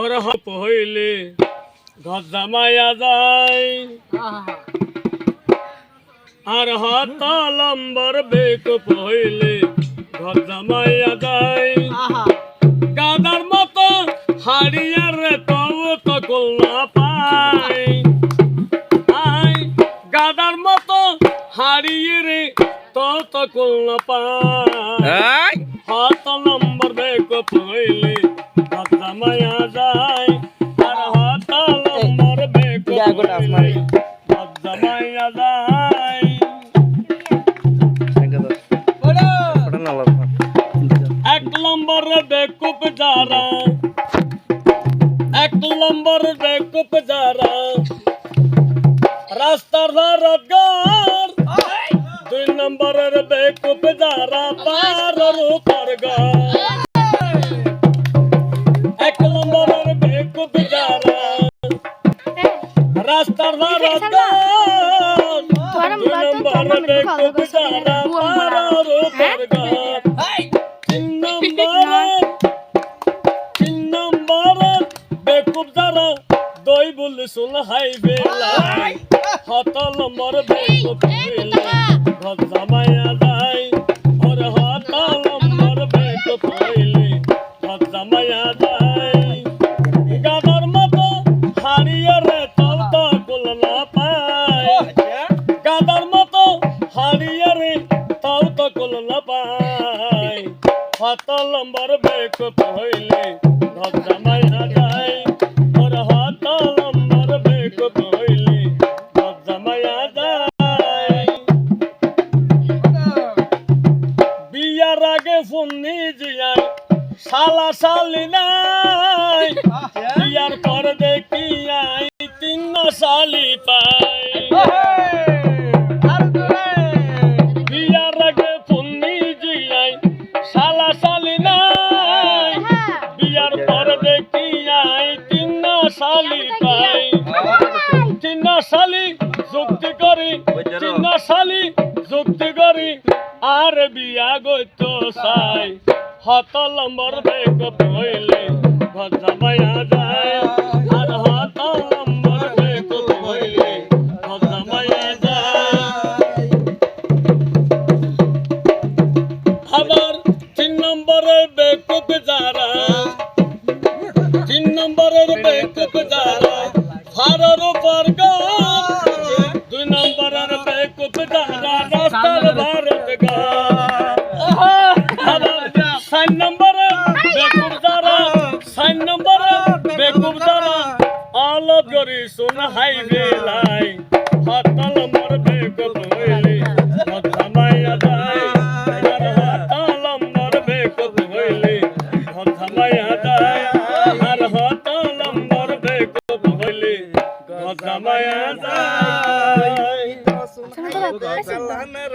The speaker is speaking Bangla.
ওর হপ হইলে ঘর জামাইয়া যায়। আর হাত লম্বর বেকুপ হইলে ঘর জামাইয়া যায়। গাদার মতো হারিয়ে রে তবু তো কল্লা পাই গাদার মতো হারিয়ে রে তো তো কল্লা পাই হাত নম্বর বেকো পইলে হাত জামাইয়া যায়। হাত জামাইয়া যায় এক নম্বর বেকুপ যারা এক নম্বর বেকুপ যারা রাস্তার রোজগার দুই নম্বরের বেকুপ যারা পার রূপর এক নম্বরের বেকুব যারা দই বলে শুন হাই বেলাই হত নম্বর বেকুব হইলে ঘর জামাইয়া যায় ওর হত নম্বর বেকুব হইলে ঘর জামাইয়া যায়। হাত লম্বর হইলে যায়। ওর হাত লম্বর বেক হইলে ঘর জামাইয়া যায়। বিয়ার আগে ফোননি শালা শালি নাই। বিয়ার পর দেখি আই তিন শালি পাই তিন শালি যুক্তি করি তিন শালি যুক্তি করি আর বিয়া গইত চাই। হত লম্বর বেগ হইলে ঘর জামাইয়া যায়। আর হত লম্বর বেগ হইলে ঘর জামাইয়া যায়। আবার তিন নম্বরের বেকুব যারা তিন নম্বরের বেকুব যারা ফারার উপর দুই নম্বরের বেকুব যারা রাস্তার ভারত গা সাইন নম্বরের বেকুব যারা সাইন নম্বরের বেকুব যারা আলো করি শুন হাইবে লাই হাত হাত জামাইয়া যায়